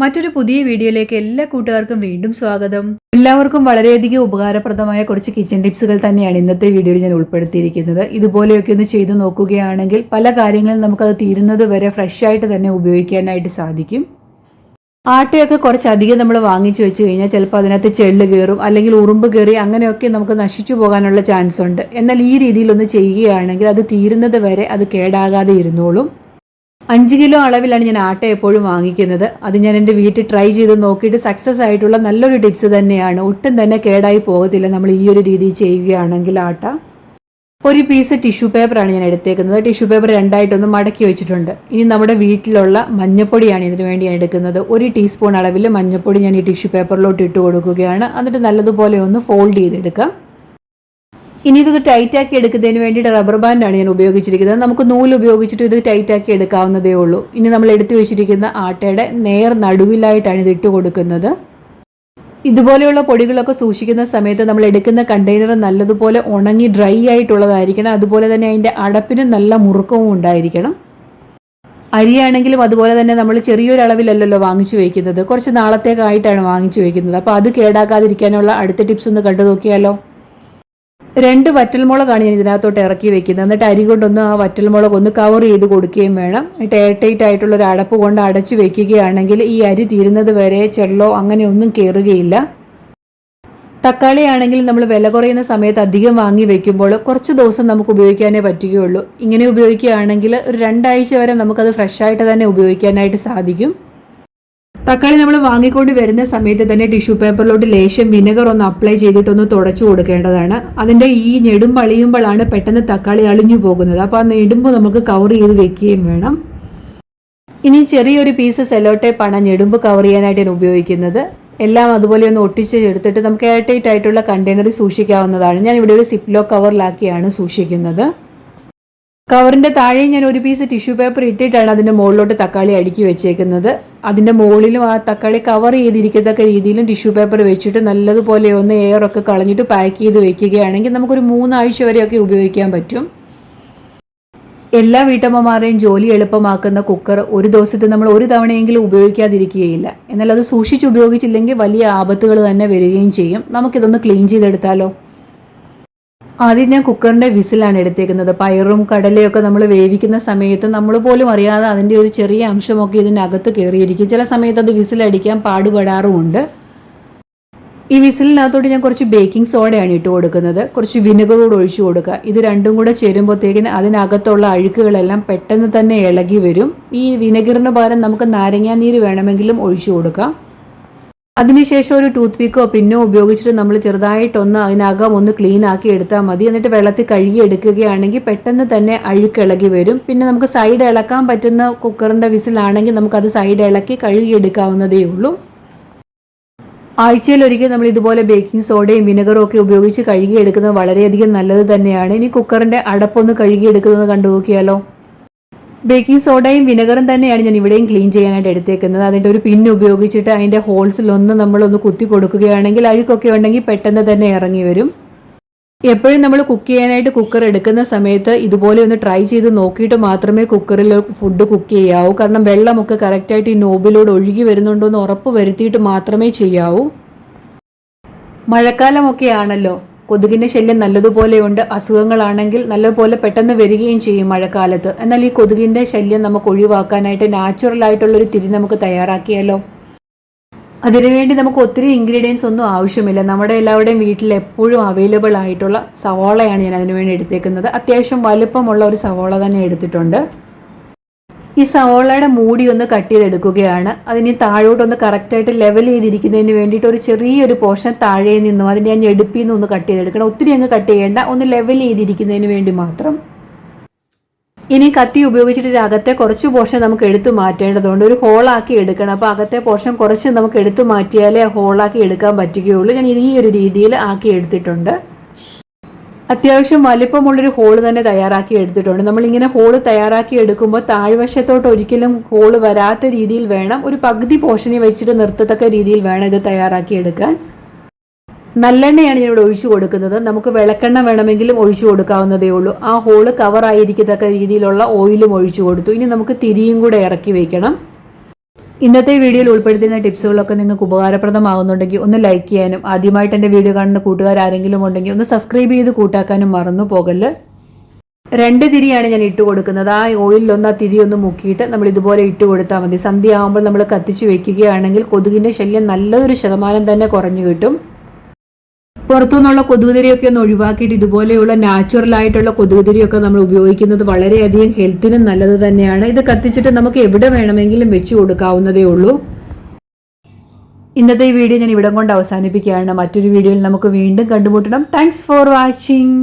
മറ്റൊരു പുതിയ വീഡിയോയിലേക്ക് എല്ലാ കൂട്ടുകാർക്കും വീണ്ടും സ്വാഗതം. എല്ലാവർക്കും വളരെയധികം ഉപകാരപ്രദമായ കുറച്ച് കിച്ചൺ ടിപ്സുകൾ തന്നെയാണ് ഇന്നത്തെ വീഡിയോയിൽ ഞാൻ ഉൾപ്പെടുത്തിയിരിക്കുന്നത്. ഇതുപോലെയൊക്കെ ഒന്ന് ചെയ്തു നോക്കുകയാണെങ്കിൽ പല കാര്യങ്ങളും നമുക്കത് തീരുന്നത് വരെ ഫ്രഷ് ആയിട്ട് തന്നെ ഉപയോഗിക്കാനായിട്ട് സാധിക്കും. ആട്ടയൊക്കെ കുറച്ചധികം നമ്മൾ വാങ്ങിച്ചു വെച്ച് കഴിഞ്ഞാൽ ചിലപ്പോൾ അതിനകത്ത് ചെള്ള് കയറും അല്ലെങ്കിൽ ഉറുമ്പ് കയറി അങ്ങനെയൊക്കെ നമുക്ക് നശിച്ചു പോകാനുള്ള ചാൻസ് ഉണ്ട്. എന്നാൽ ഈ രീതിയിലൊന്ന് ചെയ്യുകയാണെങ്കിൽ അത് തീരുന്നത് വരെ അത് കേടാകാതെ ഇരുന്നോളും. അഞ്ച് കിലോ അളവിലാണ് ഞാൻ ആട്ട എപ്പോഴും വാങ്ങിക്കുന്നത്. അത് ഞാൻ എന്റെ വീട്ടിൽ ട്രൈ ചെയ്ത് നോക്കിയിട്ട് സക്സസ് ആയിട്ടുള്ള നല്ലൊരു ടിപ്സ് തന്നെയാണ്. ഒട്ടും തന്നെ കേടായി പോകത്തില്ല. നമ്മൾ ഈ ഒരു രീതിയിൽ ചെയ്യുകയാണെങ്കിൽ ആട്ട. ഒരു പീസ് ടിഷ്യൂ പേപ്പറാണ് ഞാൻ എടുത്തേക്കുന്നത്. ടിഷ്യൂ പേപ്പർ രണ്ടായിട്ടൊന്ന് മടക്കി വെച്ചിട്ടുണ്ട്. ഇനി നമ്മുടെ വീട്ടിലുള്ള മഞ്ഞപ്പൊടിയാണ് ഇതിനു വേണ്ടി ഞാൻ എടുക്കുന്നത്. ഒരു ടീസ്പൂൺ അളവിൽ മഞ്ഞപ്പൊടി ഞാൻ ഈ ടിഷ്യൂ പേപ്പറിലോട്ട് ഇട്ട് കൊടുക്കുകയാണ്. എന്നിട്ട് നല്ലതുപോലെ ഒന്ന് ഫോൾഡ് ചെയ്തെടുക്കാം. ഇനി ഇത് ടൈറ്റ് ആക്കി എടുക്കുന്നതിന് വേണ്ടിയിട്ട് റബ്ബർ ബാൻഡാണ് ഞാൻ ഉപയോഗിച്ചിരിക്കുന്നത്. നമുക്ക് നൂൽ ഉപയോഗിച്ചിട്ട് ഇത് ടൈറ്റ് ആക്കി എടുക്കാവുന്നതേ ഉള്ളൂ. ഇനി നമ്മൾ എടുത്തു വെച്ചിരിക്കുന്ന ആട്ടയുടെ നേർ നടുവിലായിട്ടാണ് ഇത് ഇട്ട് കൊടുക്കുന്നത്. ഇതുപോലെയുള്ള പൊടികളൊക്കെ സൂക്ഷിക്കുന്ന സമയത്ത് നമ്മൾ എടുക്കുന്ന കണ്ടെയ്നർ നല്ലതുപോലെ ഉണങ്ങി ഡ്രൈ ആയിട്ടുള്ളതായിരിക്കണം. അതുപോലെ തന്നെ അതിന്റെ അടപ്പിന് നല്ല മുറുക്കവും ഉണ്ടായിരിക്കണം. അരിയാണെങ്കിലും അതുപോലെ തന്നെ നമ്മൾ ചെറിയൊരളവിലല്ലല്ലോ വാങ്ങിച്ചു വയ്ക്കുന്നത് കുറച്ച് നാളത്തേക്കായിട്ടാണ് വാങ്ങിച്ചു വയ്ക്കുന്നത് അപ്പോൾ അത് കേടാക്കാതിരിക്കാനുള്ള അടുത്ത ടിപ്സ് ഒന്ന് കണ്ടു നോക്കിയാലോ? രണ്ട് വറ്റൽമുളകാണ് ഞാൻ ഇതിനകത്തോട്ട് ഇറക്കി വെക്കുന്നത്. എന്നിട്ട് അരി കൊണ്ടൊന്ന് ആ വറ്റൽമുളക് ഒന്ന് കവർ ചെയ്ത് കൊടുക്കുകയും വേണം. എയർ ടൈറ്റ് ആയിട്ടുള്ള ഒരു അടപ്പ് കൊണ്ട് അടച്ചു വെക്കുകയാണെങ്കിൽ ഈ അരി തീരുന്നത് വരെ ചെള്ളോ അങ്ങനെ ഒന്നും കയറുകയില്ല തക്കാളി ആണെങ്കിൽ നമ്മൾ വില കുറയുന്ന സമയത്ത് അധികം വാങ്ങി വെക്കുമ്പോൾ കുറച്ച് ദിവസം നമുക്ക് ഉപയോഗിക്കാനേ പറ്റുകയുള്ളൂ. ഇങ്ങനെ ഉപയോഗിക്കുകയാണെങ്കിൽ ഒരു രണ്ടാഴ്ച വരെ നമുക്കത് ഫ്രഷായിട്ട് തന്നെ ഉപയോഗിക്കാനായിട്ട് സാധിക്കും. തക്കാളി നമ്മൾ വാങ്ങിക്കൊണ്ട് വരുന്ന സമയത്ത് തന്നെ ടിഷ്യൂ പേപ്പറിലോട്ട് ലേശം വിനെഗർ ഒന്ന് അപ്ലൈ ചെയ്തിട്ടൊന്ന് തുടച്ചു കൊടുക്കേണ്ടതാണ്. അതിന്റെ ഈ ഞെടും അളിയുമ്പോഴാണ് പെട്ടെന്ന് തക്കാളി അളിഞ്ഞു പോകുന്നത്. അപ്പോൾ ആ നെടുമ്പ് നമുക്ക് കവർ ചെയ്ത് വെക്കുകയും വേണം. ഇനി ചെറിയൊരു പീസ് സെലോ ടേപ്പാണ് ഞെടുമ്പ് കവർ ചെയ്യാനായിട്ട് ഞാൻ ഉപയോഗിക്കുന്നത്. എല്ലാം അതുപോലെ ഒന്ന് ഒട്ടിച്ച് എടുത്തിട്ട് നമുക്ക് എയർ ടൈറ്റ് ആയിട്ടുള്ള കണ്ടെയ്നറിൽ സൂക്ഷിക്കാവുന്നതാണ്. ഞാൻ ഇവിടെ ഒരു സിപ്ലോ കവറിലാക്കിയാണ് സൂക്ഷിക്കുന്നത്. കവറിന്റെ താഴെ ഞാൻ ഒരു പീസ് ടിഷ്യൂ പേപ്പർ ഇട്ടിട്ടാണ് അതിന്റെ മുകളിലോട്ട് തക്കാളി അടുക്കി വെച്ചേക്കുന്നത്. അതിന്റെ മുകളിലും ആ തക്കാളി കവർ ചെയ്തിരിക്കത്തക്ക രീതിയിലും ടിഷ്യൂ പേപ്പർ വെച്ചിട്ട് നല്ലതുപോലെ ഒന്ന് എയർ ഒക്കെ കളഞ്ഞിട്ട് പാക്ക് ചെയ്ത് വെക്കുകയാണെങ്കിൽ നമുക്കൊരു മൂന്നാഴ്ച വരെയൊക്കെ ഉപയോഗിക്കാൻ പറ്റും. എല്ലാ വീട്ടമ്മമാരുടെയും ജോലി എളുപ്പമാക്കുന്ന കുക്കർ ഒരു ദിവസത്തിൽ നമ്മൾ ഒരു തവണയെങ്കിലും ഉപയോഗിക്കാതിരിക്കുകയില്ല. എന്നാൽ അത് സൂക്ഷിച്ച് ഉപയോഗിച്ചില്ലെങ്കിൽ വലിയ ആപത്തുകൾ തന്നെ വരികയും ചെയ്യും. നമുക്കിതൊന്ന് ക്ലീൻ ചെയ്തെടുത്താലോ? ആദ്യം ഞാൻ കുക്കറിന്റെ വിസിലാണ് എടുത്തേക്കുന്നത്. പയറും കടലയൊക്കെ നമ്മൾ വേവിക്കുന്ന സമയത്ത് നമ്മൾ പോലും അറിയാതെ അതിന്റെ ഒരു ചെറിയ അംശമൊക്കെ ഇതിനകത്ത് കയറിയിരിക്കും. ചില സമയത്ത് അത് വിസിലടിക്കാൻ പാടുപെടാറുമുണ്ട്. ഈ വിസിലിനകത്തോട്ട് ഞാൻ കുറച്ച് ബേക്കിംഗ് സോഡയാണ് ഇട്ട് കൊടുക്കുന്നത്. കുറച്ച് വിനെഗറോട് ഒഴിച്ചു കൊടുക്കുക. ഇത് രണ്ടും കൂടെ ചേരുമ്പോഴത്തേക്കിന് അതിനകത്തുള്ള അഴുക്കുകളെല്ലാം പെട്ടെന്ന് തന്നെ ഇളകി വരും. ഈ വിനെഗറിന് പകരം നമുക്ക് നാരങ്ങാനീര് വേണമെങ്കിലും ഒഴിച്ചു കൊടുക്കാം. അതിനുശേഷം ഒരു ടൂത്ത് പിക്കോ പിന്നോ ഉപയോഗിച്ചിട്ട് നമ്മൾ ചെറുതായിട്ടൊന്ന് അതിനകം ഒന്ന് ക്ലീൻ ആക്കി എടുത്താൽ മതി. എന്നിട്ട് വെള്ളത്തിൽ കഴുകി എടുക്കുകയാണെങ്കിൽ പെട്ടെന്ന് തന്നെ അഴുക്ക് ഇളകി വരും. പിന്നെ നമുക്ക് സൈഡ് ഇളക്കാൻ പറ്റുന്ന കുക്കറിന്റെ വിസിലാണെങ്കിൽ നമുക്കത് സൈഡ് ഇളക്കി കഴുകി എടുക്കാവുന്നതേ ഉള്ളൂ. ആഴ്ചയിൽ ഒരിക്കൽ നമ്മൾ ഇതുപോലെ ബേക്കിംഗ് സോഡയും വിനെഗറും ഒക്കെ ഉപയോഗിച്ച് കഴുകിയെടുക്കുന്നത് വളരെയധികം നല്ലത് തന്നെയാണ്. ഇനി കുക്കറിന്റെ അടപ്പൊന്ന് കഴുകിയെടുക്കുന്നത് കണ്ടു നോക്കിയാലോ? ബേക്കിംഗ് സോഡയും വിനെഗറും തന്നെയാണ് ഞാൻ ഇവിടെയും ക്ലീൻ ചെയ്യാനായിട്ട് എടുത്തേക്കുന്നത്. അതിന്റെ ഒരു പിൻ ഉപയോഗിച്ചിട്ട് അതിന്റെ ഹോൾസിലൊന്ന് നമ്മളൊന്ന് കുത്തി കൊടുക്കുകയാണെങ്കിൽ അഴുക്കൊക്കെ ഉണ്ടെങ്കിൽ പെട്ടെന്ന് തന്നെ ഇറങ്ങി വരും. എപ്പോഴും നമ്മൾ കുക്ക് ചെയ്യാനായിട്ട് കുക്കർ എടുക്കുന്ന സമയത്ത് ഇതുപോലെ ഒന്ന് ട്രൈ ചെയ്ത് നോക്കിയിട്ട് മാത്രമേ കുക്കറിൽ ഫുഡ് കുക്ക് ചെയ്യാവൂ. കാരണം വെള്ളമൊക്കെ കറക്റ്റായിട്ട് ഈ നോബിലൂടെ ഒഴുകി വരുന്നുണ്ടോ എന്ന് ഉറപ്പ് വരുത്തിയിട്ട് മാത്രമേ ചെയ്യാവൂ. മഴക്കാലമൊക്കെ ആണല്ലോ കൊതുകിന്റെ ശല്യം നല്ലതുപോലെയുണ്ട് അസുഖങ്ങളാണെങ്കിൽ നല്ലതുപോലെ പെട്ടെന്ന് വരികയും ചെയ്യും മഴക്കാലത്ത്. എന്നാൽ ഈ കൊതുകിന്റെ ശല്യം നമുക്ക് ഒഴിവാക്കാനായിട്ട് നാച്ചുറൽ ആയിട്ടുള്ള ഒരു തിരി നമുക്ക് തയ്യാറാക്കിയാലോ? അതിനുവേണ്ടി നമുക്ക് ഒത്തിരി ഇൻഗ്രീഡിയൻസ് ഒന്നും ആവശ്യമില്ല. നമ്മുടെ എല്ലാവരുടെയും വീട്ടിൽ എപ്പോഴും അവൈലബിൾ ആയിട്ടുള്ള സവോളയാണ് ഞാൻ അതിനുവേണ്ടി എടുത്തേക്കുന്നത്. അത്യാവശ്യം വലുപ്പമുള്ള ഒരു സവോള തന്നെ എടുത്തിട്ടുണ്ട്. ഈ സവോളയുടെ മൂടി ഒന്ന് കട്ട് ചെയ്തെടുക്കുകയാണ്. അതിന് താഴോട്ടൊന്ന് കറക്റ്റായിട്ട് ലെവൽ ചെയ്തിരിക്കുന്നതിന് വേണ്ടിയിട്ട് ഒരു ചെറിയൊരു പോർഷൻ താഴെ നിന്നും അതിന്റെ ഞാൻ ഞെടുപ്പിൽ നിന്ന് ഒന്ന് കട്ട് ചെയ്തെടുക്കണം. ഒത്തിരി അങ്ങ് കട്ട് ചെയ്യേണ്ട ഒന്ന് ലെവൽ ചെയ്തിരിക്കുന്നതിന് വേണ്ടി മാത്രം. ഇനി കത്തി ഉപയോഗിച്ചിട്ട് അകത്തെ കുറച്ച് പോർഷൻ നമുക്ക് എടുത്തു മാറ്റേണ്ടതുണ്ട്. ഒരു ഹോളാക്കി എടുക്കണം. അപ്പോൾ അകത്തെ പോർഷൻ കുറച്ച് നമുക്ക് എടുത്തു മാറ്റിയാലേ ഹോളാക്കി എടുക്കാൻ പറ്റുകയുള്ളൂ. ഞാൻ ഈ ഒരു രീതിയിൽ ആക്കി എടുത്തിട്ടുണ്ട്. അത്യാവശ്യം വലിപ്പമുള്ളൊരു ഹോൾ തന്നെ തയ്യാറാക്കി എടുത്തിട്ടുണ്ട്. നമ്മളിങ്ങനെ ഹോൾ തയ്യാറാക്കി എടുക്കുമ്പോൾ താഴ്വശത്തോട്ട് ഒരിക്കലും ഹോൾ വരാത്ത രീതിയിൽ വേണം. ഒരു പകുതി പോഷണി വെച്ചിട്ട് നിർത്തത്തക്ക രീതിയിൽ വേണം ഇത് തയ്യാറാക്കി എടുക്കാൻ. നല്ലെണ്ണയാണ് ഞാനിവിടെ ഒഴിച്ചു കൊടുക്കുന്നത്. നമുക്ക് വിളക്കെണ്ണ വേണമെങ്കിലും ഒഴിച്ചു കൊടുക്കാവുന്നതേ ഉള്ളൂ. ആ ഹോൾ കവറായിരിക്കത്തക്ക രീതിയിലുള്ള ഓയിലും ഒഴിച്ചു കൊടുത്തു. ഇനി നമുക്ക് തിരിയും കൂടെ ഇറക്കി വെക്കണം. ഇന്നത്തെ വീഡിയോയിൽ ഉൾപ്പെടുത്തുന്ന ടിപ്സുകളൊക്കെ നിങ്ങൾക്ക് ഉപകാരപ്രദമാകുന്നുണ്ടെങ്കിൽ ഒന്ന് ലൈക്ക് ചെയ്യാനും ആദ്യമായിട്ട് എന്റെ വീഡിയോ കാണുന്ന കൂട്ടുകാർ ആരെങ്കിലും ഉണ്ടെങ്കിൽ ഒന്ന് സബ്സ്ക്രൈബ് ചെയ്ത് കൂട്ടാക്കാനും മറന്നു പോകല്ല്. രണ്ട് തിരിയാണ് ഞാൻ ഇട്ട് കൊടുക്കുന്നത്. ആ ഓയിലിൽ ഒന്ന് ആ തിരി ഒന്ന് മുക്കിയിട്ട് നമ്മൾ ഇതുപോലെ ഇട്ട് കൊടുത്താൽ മതി. സന്ധ്യയാകുമ്പോൾ നമ്മൾ കത്തിച്ച് വെക്കുകയാണെങ്കിൽ കൊതുകിന്റെ ശല്യം നല്ലൊരു ശതമാനം തന്നെ കുറഞ്ഞു കിട്ടും. പുറത്തുനിന്നുള്ള കൊതുകുതിരിയൊക്കെ ഒന്ന് ഒഴിവാക്കിയിട്ട് ഇതുപോലെയുള്ള നാച്ചുറൽ ആയിട്ടുള്ള കൊതുകുതിരിയൊക്കെ നമ്മൾ ഉപയോഗിക്കുന്നത് വളരെയധികം ഹെൽത്തിനും നല്ലത് തന്നെയാണ്. ഇത് കത്തിച്ചിട്ട് നമുക്ക് എവിടെ വേണമെങ്കിലും വെച്ചു കൊടുക്കാവുന്നതേ ഉള്ളൂ. ഇന്നത്തെ ഈ വീഡിയോ ഞാൻ ഇവിടം കൊണ്ട് അവസാനിപ്പിക്കുകയാണ്. മറ്റൊരു വീഡിയോയിൽ നമുക്ക് വീണ്ടും കണ്ടുമുട്ടണം. Thanks for watching